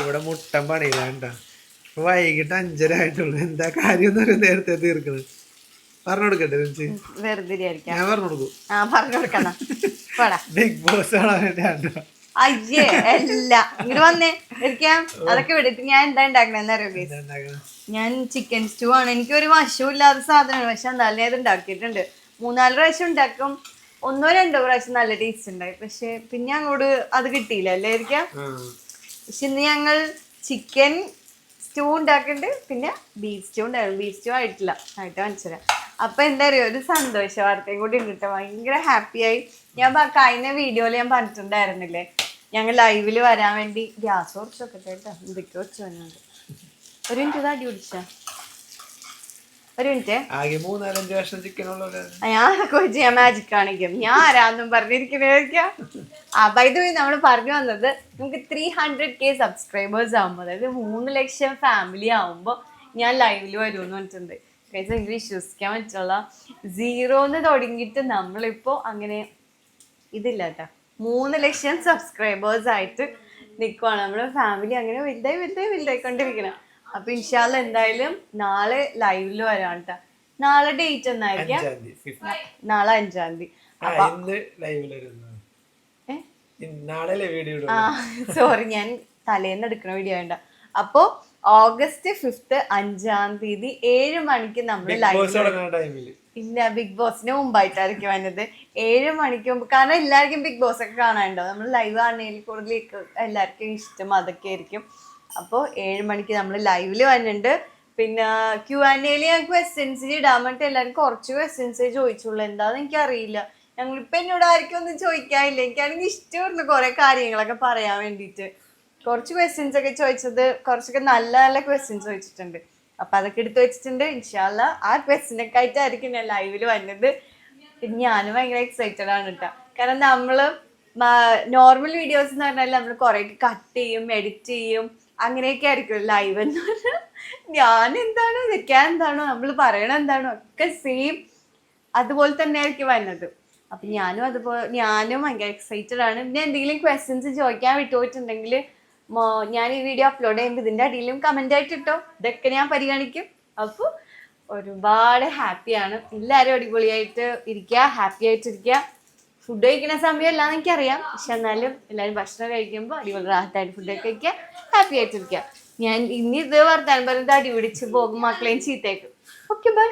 ഇവിടെ മുട്ടൻ പണിയിലാണ്ട വൈകിട്ട് അഞ്ചര ആയിട്ടുള്ളൂ. എന്താ കാര്യം എന്ന് പറയുന്നത് നേരത്തെ തീർക്കണ്. പറഞ്ഞു കൊടുക്കട്ടെ ഞാൻ പറഞ്ഞു കൊടുക്കും. ബിഗ് ബോസ് ആണ് വേണ്ട അയ്യേ അല്ല. ഇങ്ങോട്ട് വന്നേ. ഇരിക്കാം. അതൊക്കെ വിട്ടിട്ട് ഞാൻ എന്താ ഉണ്ടാക്കണെന്ന് അറിയോ guys? ഞാൻ ചിക്കൻ സ്റ്റൂ ആണ്. എനിക്ക് ഒരു വശമില്ലാത്ത സാധനമാണ്. പക്ഷെ എന്നാലും അത് ഉണ്ടാക്കിയിട്ടുണ്ട്. മൂന്നാൽ പ്രാവശ്യം ഉണ്ടാക്കും. ഒന്നോ രണ്ടോ പ്രാവശ്യം നല്ല ടേസ്റ്റ് ഉണ്ടായി പക്ഷെ പിന്നെ അങ്ങോട്ട് അത് കിട്ടിയില്ല. അല്ലേ ഇരിക്കാം? പക്ഷെ ഇന്ന് ഞങ്ങൾ ചിക്കൻ സ്റ്റൂ ഉണ്ടാക്കുന്നുണ്ട് പിന്നെ ബീഫ് സ്റ്റൂ ഉണ്ടായിരുന്നു. ബീഫ് സ്റ്റൂ ആയിട്ടില്ല. ആയിട്ട് മനസ്സിലാം അപ്പൊ എന്താ അറിയോ? ഒരു സന്തോഷ വാർത്തയും കൂടി ഉണ്ട് കേട്ടോ. ഭയങ്കര ഹാപ്പിയായി ഞാൻ കഴിഞ്ഞ വീഡിയോയിൽ ഞാൻ പറഞ്ഞിട്ടുണ്ടായിരുന്നില്ലേ? ഞങ്ങൾ ലൈവിൽ വരാൻ വേണ്ടി ഗ്യാസ് കുറച്ച് വെക്കട്ടെ കേട്ടോ. എന്തൊക്കെയോ വെച്ച് വന്നത്? ഒരു മിനിറ്റ് ഇത് അടി പിടിച്ച? ഒരു മിനിറ്റ് ഞാൻ കൊച്ചി ഞാൻ മാജിക് കാണിക്കും. ഞാൻ ആരാന്നും പറഞ്ഞിരിക്കുന്നതായിരിക്കാം ബൈത് നമ്മൾ പറഞ്ഞു വന്നത് നമുക്ക് ത്രീ ഹൺഡ്രഡ് കെ സബ്സ്ക്രൈബേഴ്സ് ആകുമ്പോൾ അതായത് മൂന്ന് ലക്ഷം ഫാമിലി ആകുമ്പോൾ ഞാൻ ലൈവിൽ വരുമെന്ന് പറഞ്ഞിട്ടുണ്ട്. കഴിച്ച് എനിക്ക് വിശ്വസിക്കാൻ പറ്റുള്ള? സീറോന്ന് തുടങ്ങിയിട്ട് നമ്മളിപ്പോൾ അങ്ങനെ ഇതില്ല കേട്ടോ. മൂന്ന് ലക്ഷം സബ്സ്ക്രൈബേഴ്സ് ആയിട്ട് നിൽക്കുവാണ് നമ്മുടെ ഫാമിലി അങ്ങനെ വലുതായി വലുതായി വലുതായിക്കൊണ്ടിരിക്കണം. അപ്പൊ ഇൻഷാൽ എന്തായാലും നാളെ ലൈവിൽ വരാം കേട്ടോ. നാളെ ഡേറ്റ് എന്നായിരിക്കാം നാളെ അഞ്ചാം തീയതി ആ ഇന്ന് ലൈവിൽ വരുന്നത് ഏ? ഇന്ന് നാളെ വീഡിയോ സോറി ഞാൻ തലേന്ന് എടുക്കുന്ന വീഡിയോ വേണ്ട അപ്പോ ഓഗസ്റ്റ് ഫിഫ്ത്ത് അഞ്ചാം തീയതി ഏഴ് മണിക്ക് നമ്മൾ ലൈവ് ഇല്ല ബിഗ് ബോസിന് മുമ്പായിട്ടായിരിക്കും വന്നത്. ഏഴ് മണിക്ക് മുമ്പ് കാരണം എല്ലാവർക്കും ബിഗ് ബോസ് ഒക്കെ കാണാനുണ്ടാവും നമ്മൾ ലൈവ് ആണെങ്കിൽ കൂടുതൽ എല്ലാവർക്കും ഇഷ്ടം അതൊക്കെ ആയിരിക്കും. അപ്പോൾ ഏഴ് മണിക്ക് നമ്മൾ ലൈവിൽ വന്നിട്ടുണ്ട് പിന്നെ ക്യു ആൻഡ് എയിൽ ഞാൻ ക്വസ്റ്റ്യൻസ് ഇടാൻ വേണ്ടിയിട്ട് എല്ലാവരും കുറച്ച് ക്വസ്റ്റ്യൻസേ ചോദിച്ചുള്ളൂ. എന്താണെന്ന് എനിക്കറിയില്ല. ഞങ്ങളിപ്പോൾ എന്നോട് ആർക്കും ഒന്നും ചോദിക്കാനില്ല. എനിക്കാണെങ്കിൽ ഇഷ്ടമായിരുന്നു കുറെ കാര്യങ്ങളൊക്കെ പറയാൻ വേണ്ടിയിട്ട് കുറച്ച് ക്വസ്റ്റ്യൻസ് ഒക്കെ ചോദിച്ചത് കുറച്ചൊക്കെ നല്ല നല്ല ക്വസ്റ്റ്യൻസ് ചോദിച്ചിട്ടുണ്ട്. അപ്പൊ അതൊക്കെ എടുത്തു വെച്ചിട്ടുണ്ട്. ഇൻഷാല്ല ആ ക്വസ്റ്റ്യനൊക്കെ ആയിട്ടായിരിക്കും ഞാൻ ലൈവിൽ വന്നത്. ഞാനും ഭയങ്കര എക്സൈറ്റഡ് ആണ് കേട്ടോ കാരണം നമ്മൾ നോർമൽ വീഡിയോസ് എന്ന് പറഞ്ഞാൽ നമ്മൾ കുറെ കട്ട് ചെയ്യും എഡിറ്റ് ചെയ്യും. അങ്ങനെയൊക്കെ ആയിരിക്കും ലൈവ് എന്ന് പറഞ്ഞാൽ ഞാൻ എന്താണോ നിൽക്കാൻ എന്താണോ നമ്മൾ പറയണ എന്താണോ ഒക്കെ സെയിം അതുപോലെ തന്നെ ആയിരിക്കും വരുന്നത് അപ്പൊ ഞാനും അതുപോലെ ഞാനും ഭയങ്കര എക്സൈറ്റഡ് ആണ്. പിന്നെ എന്തെങ്കിലും ക്വസ്റ്റ്യൻസ് ചോദിക്കാൻ വിട്ടുപോയിട്ടുണ്ടെങ്കിൽ ഞാൻ ഈ വീഡിയോ അപ്ലോഡ് ചെയ്യുമ്പോൾ ഇതിന്റെ അടിയിലും കമന്റ് ആയിട്ട് ഇട്ടോ. ഇതൊക്കെ ഞാൻ പരിഗണിക്കും. അപ്പോൾ ഒരുപാട് ഹാപ്പിയാണ് എല്ലാരും അടിപൊളിയായിട്ട് ഇരിക്കുക ഹാപ്പി ആയിട്ടിരിക്കുക ഫുഡ് കഴിക്കുന്ന സമയം അല്ലാന്ന് എനിക്കറിയാം. പക്ഷെ എന്നാലും എല്ലാവരും ഭക്ഷണം കഴിക്കുമ്പോൾ അടിപൊളി റാഹത്തായിട്ട് ഫുഡ് കഴിക്കുക ഹാപ്പി ആയിട്ടിരിക്കുക ഞാൻ ഇനി ഇത് വർത്താനം പറയുന്നത് അടിപിടിച്ച് പോകും. മക്കളെയും ചീത്തേക്കും ഓക്കെ ബൈ